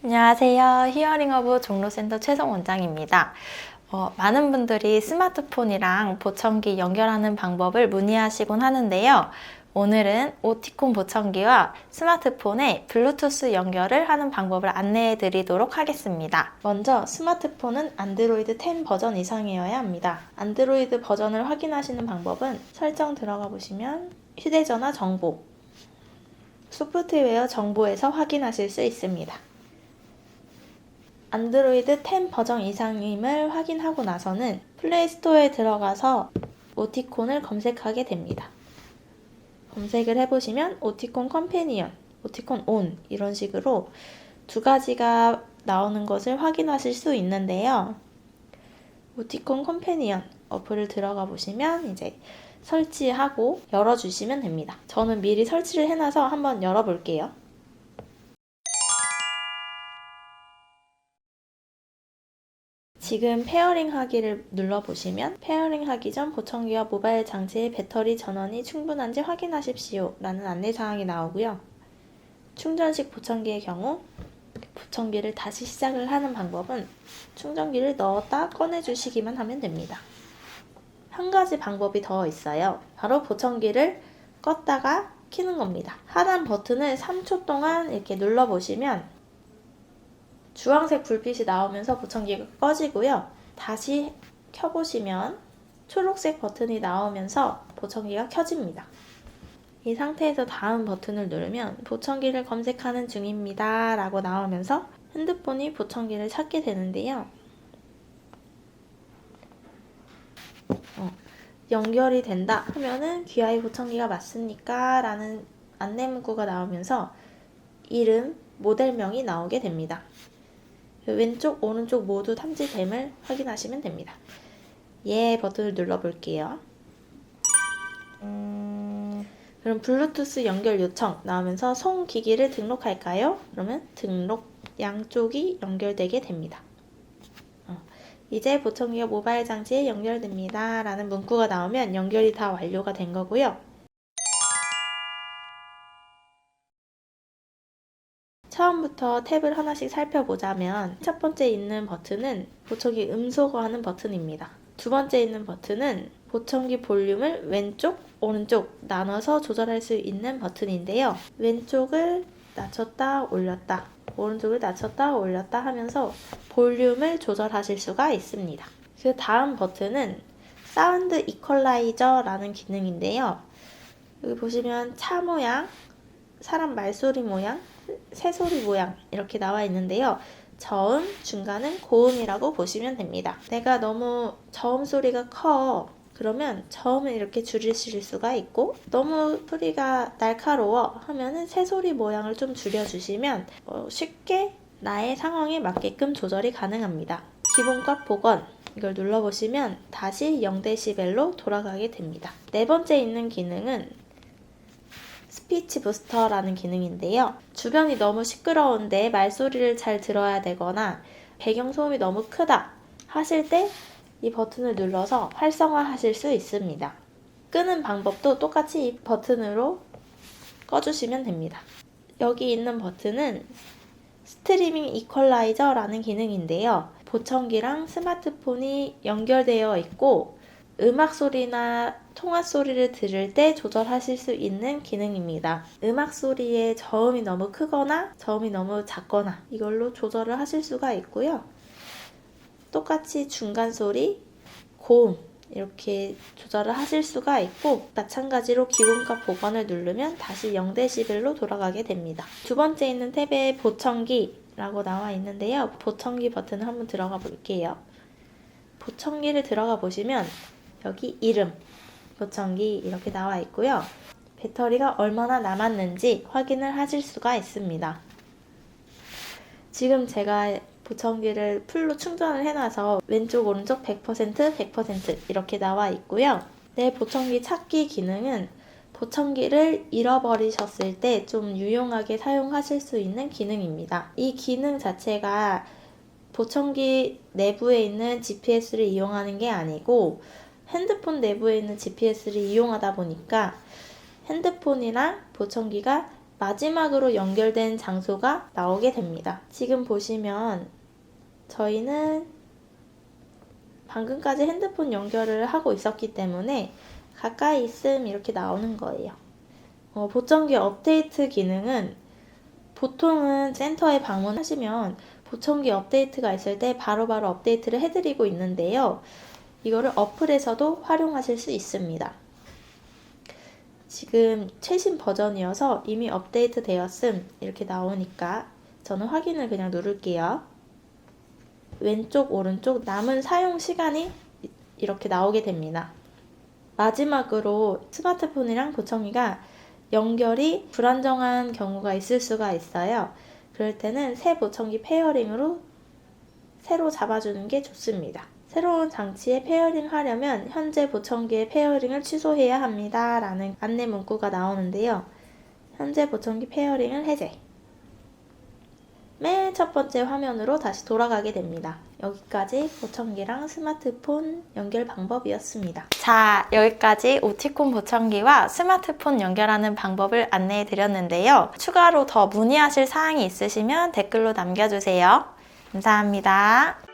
안녕하세요. 히어링어브 종로센터 최성 원장입니다. 어, 많은 분들이 스마트폰이랑 보청기 연결하는 방법을 문의하시곤 하는데요. 오늘은 오티콘 보청기와 스마트폰의 블루투스 연결을 하는 방법을 안내해 드리도록 하겠습니다. 먼저 스마트폰은 안드로이드 10 버전 이상이어야 합니다. 안드로이드 버전을 확인하시는 방법은 설정 들어가 보시면 휴대전화 정보, 소프트웨어 정보에서 확인하실 수 있습니다. 안드로이드 10 버전 이상임을 확인하고 나서는 플레이스토어에 들어가서 오티콘을 검색하게 됩니다. 검색을 해보시면 오티콘 컴패니언, 오티콘 온 이런 식으로 두 가지가 나오는 것을 확인하실 수 있는데요. 오티콘 컴패니언 어플을 들어가 보시면 이제 설치하고 열어주시면 됩니다. 저는 미리 설치를 해놔서 한번 열어볼게요. 지금 페어링 하기를 눌러보시면 페어링 하기 전 보청기와 모바일 장치의 배터리 전원이 충분한지 확인하십시오 라는 안내사항이 나오고요. 충전식 보청기의 경우 보청기를 다시 시작을 하는 방법은 충전기를 넣었다 꺼내주시기만 하면 됩니다. 한 가지 방법이 더 있어요. 바로 보청기를 껐다가 키는 겁니다. 하단 버튼을 3초 동안 이렇게 눌러보시면 주황색 불빛이 나오면서 보청기가 꺼지고요. 다시 켜보시면 초록색 버튼이 나오면서 보청기가 켜집니다. 이 상태에서 다음 버튼을 누르면 보청기를 검색하는 중입니다 라고 나오면서 핸드폰이 보청기를 찾게 되는데요. 어, 연결이 된다 하면은 귀하의 보청기가 맞습니까? 라는 안내 문구가 나오면서 이름, 모델명이 나오게 됩니다. 왼쪽, 오른쪽 모두 탐지됨을 확인하시면 됩니다. 예 버튼을 눌러볼게요. 그럼 블루투스 연결 요청 나오면서 송 기기를 등록할까요? 그러면 등록 양쪽이 연결되게 됩니다. 어, 이제 보청기가 모바일 장치에 연결됩니다. 라는 문구가 나오면 연결이 다 완료가 된 거고요. 처음부터 탭을 하나씩 살펴보자면 첫 번째 있는 버튼은 보청기 음소거 하는 버튼입니다. 두 번째 있는 버튼은 보청기 볼륨을 왼쪽, 오른쪽 나눠서 조절할 수 있는 버튼인데요. 왼쪽을 낮췄다 올렸다 오른쪽을 낮췄다 올렸다 하면서 볼륨을 조절하실 수가 있습니다. 그 다음 버튼은 사운드 이퀄라이저라는 기능인데요. 여기 보시면 차 모양, 사람 말소리 모양, 새소리 모양 이렇게 나와 있는데요. 저음, 중간은 고음이라고 보시면 됩니다. 내가 너무 저음 소리가 커. 그러면 저음을 이렇게 줄이실 수가 있고 너무 소리가 날카로워 하면은 새소리 모양을 좀 줄여주시면 어, 쉽게 나의 상황에 맞게끔 조절이 가능합니다. 기본값 복원 이걸 눌러보시면 다시 0데시벨로 돌아가게 됩니다. 네 번째 있는 기능은 스피치 부스터라는 기능인데요. 주변이 너무 시끄러운데 말소리를 잘 들어야 되거나 배경 소음이 너무 크다 하실 때 이 버튼을 눌러서 활성화 하실 수 있습니다. 끄는 방법도 똑같이 이 버튼으로 꺼주시면 됩니다. 여기 있는 버튼은 스트리밍 이퀄라이저라는 기능인데요. 보청기랑 스마트폰이 연결되어 있고 음악 소리나 통화 소리를 들을 때 조절하실 수 있는 기능입니다. 음악 소리의 저음이 너무 크거나 저음이 너무 작거나 이걸로 조절을 하실 수가 있고요. 똑같이 중간 소리, 고음 이렇게 조절을 하실 수가 있고 마찬가지로 기본값 보관을 누르면 다시 0데시벨로 돌아가게 됩니다. 두 번째 있는 탭에 보청기라고 나와 있는데요. 보청기 버튼을 한번 들어가 볼게요. 보청기를 들어가 보시면 여기 이름, 보청기 이렇게 나와 있고요. 배터리가 얼마나 남았는지 확인을 하실 수가 있습니다. 지금 제가 보청기를 풀로 충전을 해놔서 왼쪽 오른쪽 100% 100% 이렇게 나와 있고요. 내 보청기 찾기 기능은 보청기를 잃어버리셨을 때 좀 유용하게 사용하실 수 있는 기능입니다. 이 기능 자체가 보청기 내부에 있는 GPS를 이용하는 게 아니고 핸드폰 내부에 있는 GPS를 이용하다 보니까 핸드폰이랑 보청기가 마지막으로 연결된 장소가 나오게 됩니다. 지금 보시면 저희는 방금까지 핸드폰 연결을 하고 있었기 때문에 가까이 있음 이렇게 나오는 거예요. 어, 보청기 업데이트 기능은 보통은 센터에 방문하시면 보청기 업데이트가 있을 때 바로바로 업데이트를 해드리고 있는데요. 이거를 어플에서도 활용하실 수 있습니다. 지금 최신 버전이어서 이미 업데이트 되었음 이렇게 나오니까 저는 확인을 그냥 누를게요. 왼쪽, 오른쪽 남은 사용 시간이 이렇게 나오게 됩니다. 마지막으로 스마트폰이랑 보청기가 연결이 불안정한 경우가 있을 수가 있어요. 그럴 때는 새 보청기 페어링으로 새로 잡아주는 게 좋습니다. 새로운 장치에 페어링 하려면 현재 보청기의 페어링을 취소해야 합니다. 라는 안내 문구가 나오는데요. 현재 보청기 페어링을 해제. 맨 첫 번째 화면으로 다시 돌아가게 됩니다. 여기까지 보청기랑 스마트폰 연결 방법이었습니다. 자, 여기까지 오티콘 보청기와 스마트폰 연결하는 방법을 안내해 드렸는데요. 추가로 더 문의하실 사항이 있으시면 댓글로 남겨주세요. 감사합니다.